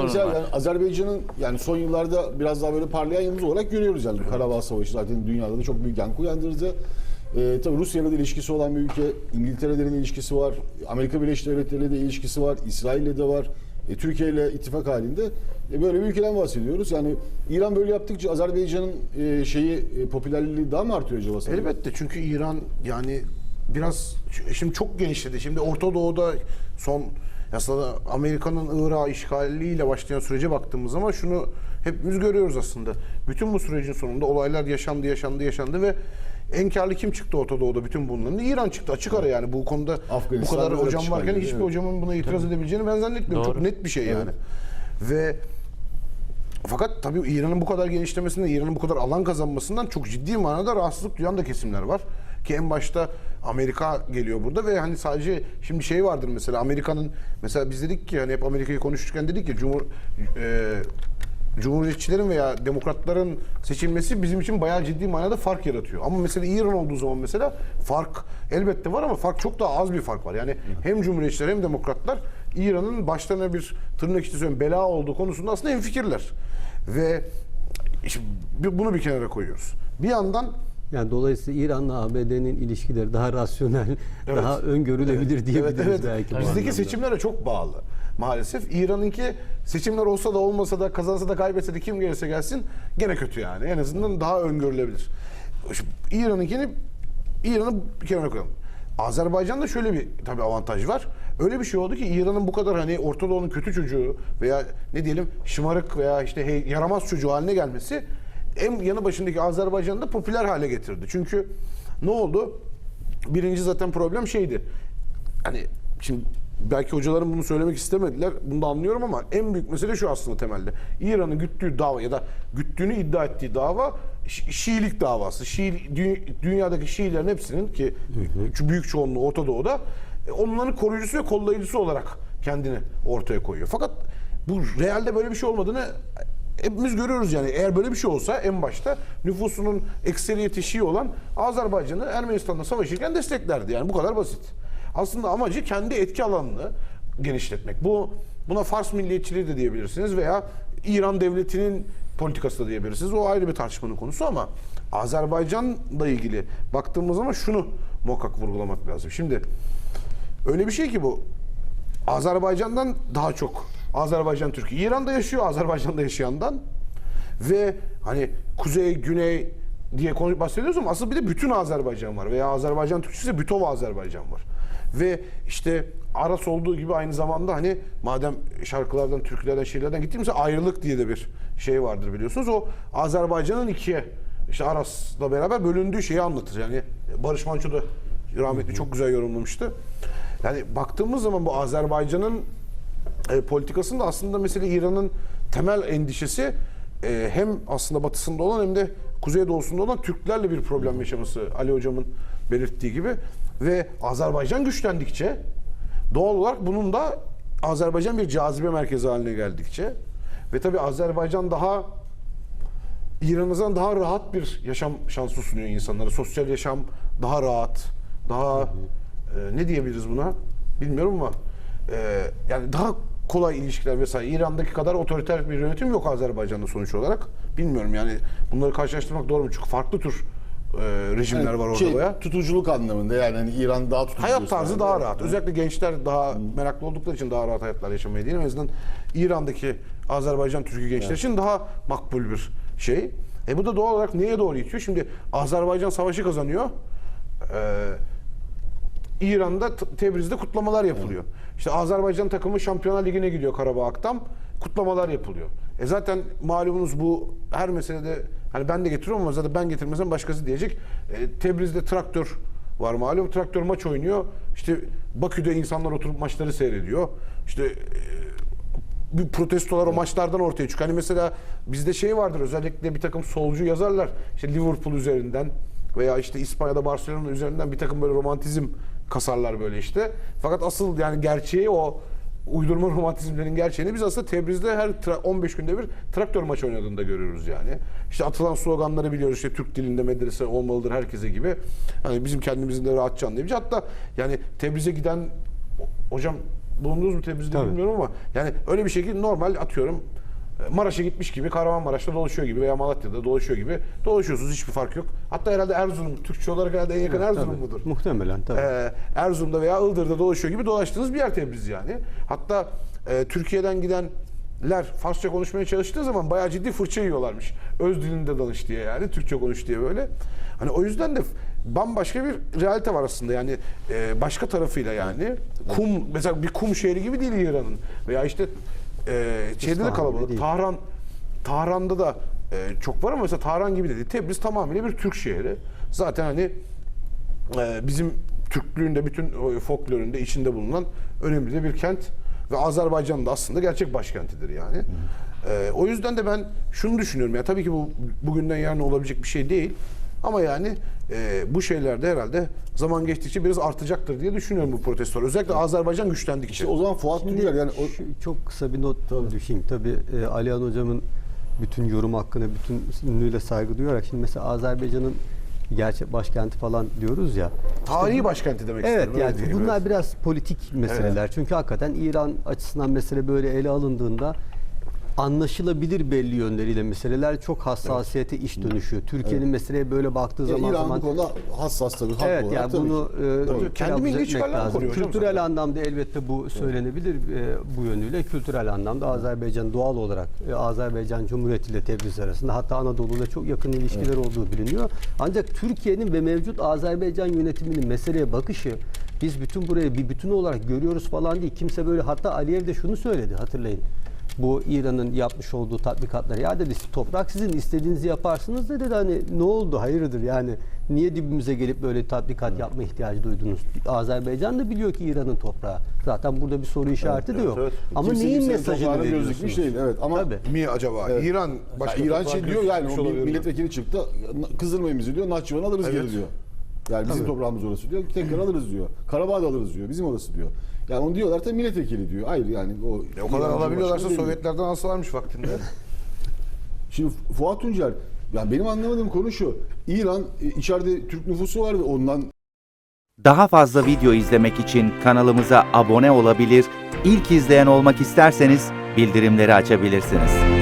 sorun mesela var. yani Azerbaycan'ın yani son yıllarda biraz daha böyle parlayan yıldız olarak görüyoruz yani. Karabağ Savaşı zaten dünyada da çok büyük yankı uyandırdı. Ee, tabii Rusya'yla da ilişkisi olan bir ülke, İngiltere'lerin ilişkisi var, Amerika Birleşik Devletleri'yle de ilişkisi var, İsrail'le de var, e, Türkiye ile ittifak halinde. E, böyle bir ülkeden bahsediyoruz. Yani İran böyle yaptıkça Azerbaycan'ın e, şeyi e, popülerliği daha mı artıyor acaba? sana? Elbette çünkü İran yani biraz şimdi çok genişledi. Şimdi Orta Doğu'da son aslında Amerika'nın Irak işgaliyle başlayan sürece baktığımız zaman şunu hepimiz görüyoruz aslında. Bütün bu sürecin sonunda olaylar yaşandı, yaşandı, yaşandı ve en karlı kim çıktı Orta Doğu'da bütün bunların? İran çıktı açık ara yani bu konuda bu kadar hocam varken hiçbir evet. hocamın buna itiraz edebileceğini ben zannetmiyorum. Çok Doğru. net bir şey yani. Ve fakat tabii İran'ın bu kadar genişlemesinden, İran'ın bu kadar alan kazanmasından çok ciddi manada rahatsızlık duyan da kesimler var. Ki en başta Amerika geliyor burada ve hani sadece şimdi şey vardır mesela Amerika'nın mesela biz dedik ki hani hep Amerika'yı konuşurken dedik ki Cumhur e, Cumhuriyetçilerin veya demokratların seçilmesi bizim için bayağı ciddi manada fark yaratıyor. Ama mesela İran olduğu zaman mesela fark elbette var ama fark çok daha az bir fark var. Yani hem Cumhuriyetçiler hem demokratlar İran'ın başlarına bir tırnak içinde söylüyorum bela olduğu konusunda aslında hemfikirler. Ve işte bunu bir kenara koyuyoruz. Bir yandan Yani dolayısıyla İran'la ABD'nin ilişkileri daha rasyonel, daha öngörülebilir diyebiliriz Evet, evet. belki. Bizdeki seçimlere çok bağlı maalesef. İran'ınki seçimler olsa da olmasa da kazansa da kaybetse de kim gelirse gelsin gene kötü yani. En azından daha öngörülebilir. İran'ınkini İran'ı bir kenara koyalım. Azerbaycan'da şöyle bir tabii avantaj var. Öyle bir şey oldu ki İran'ın bu kadar hani Orta Doğu'nun kötü çocuğu veya ne diyelim şımarık veya işte hey- yaramaz çocuğu haline gelmesi en yanı başındaki Azerbaycan'da popüler hale getirdi. Çünkü ne oldu? Birinci zaten problem şeydi. Hani şimdi belki hocalarım bunu söylemek istemediler. Bunu da anlıyorum ama en büyük mesele şu aslında temelde. İran'ın güttüğü dava ya da güttüğünü iddia ettiği dava Şi- Şiilik davası. Şii, dü- dünyadaki Şiilerin hepsinin ki büyük çoğunluğu Orta Doğu'da e, onların koruyucusu ve kollayıcısı olarak kendini ortaya koyuyor. Fakat bu realde böyle bir şey olmadığını hepimiz görüyoruz yani. Eğer böyle bir şey olsa en başta nüfusunun ekseriyeti Şii olan Azerbaycan'ı Ermenistan'la savaşırken desteklerdi. Yani bu kadar basit. Aslında amacı kendi etki alanını genişletmek. Bu buna Fars milliyetçiliği de diyebilirsiniz veya İran devletinin politikası da diyebilirsiniz. O ayrı bir tartışmanın konusu ama Azerbaycan'la ilgili baktığımız zaman şunu muhakkak vurgulamak lazım. Şimdi öyle bir şey ki bu Azerbaycan'dan daha çok Azerbaycan Türkiye. İran'da yaşıyor Azerbaycan'da yaşayandan ve hani kuzey güney diye konu bahsediyoruz ama aslında bir de bütün Azerbaycan var veya Azerbaycan Türkçesi bütün Azerbaycan var. Ve işte Aras olduğu gibi aynı zamanda hani madem şarkılardan, türkülerden, şiirlerden gittiğimizde ayrılık diye de bir şey vardır biliyorsunuz. O Azerbaycan'ın ikiye işte Aras'la beraber bölündüğü şeyi anlatır. Yani Barış Manço da rahmetli çok güzel yorumlamıştı. Yani baktığımız zaman bu Azerbaycan'ın e, politikasında aslında mesela İran'ın temel endişesi e, hem aslında batısında olan hem de kuzeydoğusunda olan Türklerle bir problem yaşaması Ali hocamın belirttiği gibi ve Azerbaycan güçlendikçe doğal olarak bunun da Azerbaycan bir cazibe merkezi haline geldikçe ve tabii Azerbaycan daha İran'dan daha rahat bir yaşam şansı sunuyor insanlara. Sosyal yaşam daha rahat, daha e, ne diyebiliriz buna bilmiyorum ama e, yani daha kolay ilişkiler vesaire. İran'daki kadar otoriter bir yönetim yok Azerbaycan'da sonuç olarak. Bilmiyorum yani bunları karşılaştırmak doğru mu? Çünkü farklı tür e, rejimler var orada şey, baya. tutuculuk anlamında yani hani İran daha tutucu. Hayat tarzı daha rahat. Özellikle gençler daha meraklı oldukları için daha rahat hayatlar yaşamaya değil. En azından İran'daki Azerbaycan Türk'ü gençler için daha makbul bir şey. E bu da doğal olarak neye doğru itiyor? Şimdi Azerbaycan savaşı kazanıyor. Ee, İran'da Tebriz'de kutlamalar yapılıyor. İşte Azerbaycan takımı Şampiyonlar Ligi'ne gidiyor Karabağ Aktam. Kutlamalar yapılıyor. E zaten malumunuz bu her meselede hani ben de getiriyorum ama zaten ben getirmesem başkası diyecek. E, Tebriz'de traktör var malum. Traktör maç oynuyor. İşte Bakü'de insanlar oturup maçları seyrediyor. İşte e, bir protestolar o maçlardan ortaya çıkıyor. Hani mesela bizde şey vardır özellikle bir takım solcu yazarlar. İşte Liverpool üzerinden veya işte İspanya'da Barcelona üzerinden bir takım böyle romantizm kasarlar böyle işte. Fakat asıl yani gerçeği o uydurma romantizmlerin gerçeğini biz aslında Tebriz'de her tra- 15 günde bir traktör maçı oynadığında görüyoruz yani. İşte atılan sloganları biliyoruz işte Türk dilinde medrese olmalıdır herkese gibi. Hani bizim kendimizin de rahatça anlayabileceği. Hatta yani Tebriz'e giden hocam bulundunuz mu Tebriz'de Tabii. bilmiyorum ama yani öyle bir şekilde normal atıyorum Maraş'a gitmiş gibi Kahramanmaraş'ta dolaşıyor gibi veya Malatya'da dolaşıyor gibi dolaşıyorsunuz hiçbir fark yok. Hatta herhalde Erzurum Türkçe olarak herhalde en yakın Erzurum Tabii. mudur? Muhtemelen tabii. Ee, Erzurum'da veya Ildır'da dolaşıyor gibi dolaştığınız bir yer Tebriz yani. Hatta e, Türkiye'den gidenler Farsça konuşmaya çalıştığı zaman bayağı ciddi fırça yiyorlarmış. Öz dilinde danış diye yani Türkçe konuş diye böyle. Hani o yüzden de bambaşka bir realite var aslında yani e, başka tarafıyla yani. Kum mesela bir kum şehri gibi değil İran'ın. Veya işte e, şeyde de kalabalık. Tahran Tahran'da da e, çok var ama mesela Tahran gibi de değil. Tebriz tamamıyla bir Türk şehri. Zaten hani e, bizim Türklüğünde bütün o folkloründe içinde bulunan önemli de bir kent ve Azerbaycan'ın da aslında gerçek başkentidir yani. E, o yüzden de ben şunu düşünüyorum ya tabii ki bu bugünden yarına olabilecek bir şey değil. Ama yani e, bu şeylerde herhalde zaman geçtikçe biraz artacaktır diye düşünüyorum bu protestolar. Özellikle Azerbaycan güçlendikçe. İşte o zaman Fuat Tuncer yani o, Şu, çok kısa bir not düşeyim. Tabii e, Alihan hocamın bütün yorum hakkına bütünlüğüyle saygı duyarak şimdi mesela Azerbaycan'ın gerçek başkenti falan diyoruz ya. Tarihi başkenti demek Evet isterim. yani diyeyim, bunlar evet. biraz politik meseleler. Çünkü hakikaten İran açısından mesele böyle ele alındığında anlaşılabilir belli yönleriyle meseleler çok hassasiyete iş dönüşüyor. Türkiye'nin meseleye böyle baktığı ya zaman İran zaman bu konuda hassas tabii. haklı Evet olarak yani tabii bunu ki. e, Tabii, kendi telaffuz milli etmek çıkarlarını lazım. koruyor hocam Kültürel zaten. anlamda elbette bu söylenebilir e, bu yönüyle. Kültürel anlamda Azerbaycan doğal olarak e, Azerbaycan Cumhuriyeti ile Tebriz arasında hatta Anadolu ile çok yakın ilişkiler olduğu biliniyor. Ancak Türkiye'nin ve mevcut Azerbaycan yönetiminin meseleye bakışı biz bütün burayı bir bütün olarak görüyoruz falan değil. Kimse böyle hatta Aliyev de şunu söyledi hatırlayın. Bu İran'ın yapmış olduğu tatbikatları ya dedi toprak sizin istediğinizi yaparsınız dedi hani ne oldu hayırdır yani niye dibimize gelip böyle tatbikat yapma ihtiyacı duydunuz? Azerbaycan da biliyor ki İran'ın toprağı. Zaten burada bir soru işareti de evet, yok. evet. Ama Kimse neyin mesajını veriyorsunuz? değil. Evet ama Tabii. mi acaba? Evet. İran Ya başka İran şey diyor yani o milletvekili çıktı. Kızdırmayın bizi diyor. Nahçıvan'ı alırız Evet. geri diyor. Yani bizim toprağımız orası diyor. Tekrar alırız diyor. Karabağ'da alırız diyor. Bizim orası diyor. Yani onu diyorlar tabii milletvekili diyor. Hayır yani o E, o kadar alabiliyorlarsa değil. Sovyetlerden alsalarmış vaktinde. Şimdi Fuat Tuncer yani benim anlamadığım konu şu. İran e, içeride Türk nüfusu var ve ondan Daha fazla video izlemek için kanalımıza abone olabilir, ilk izleyen olmak isterseniz bildirimleri açabilirsiniz.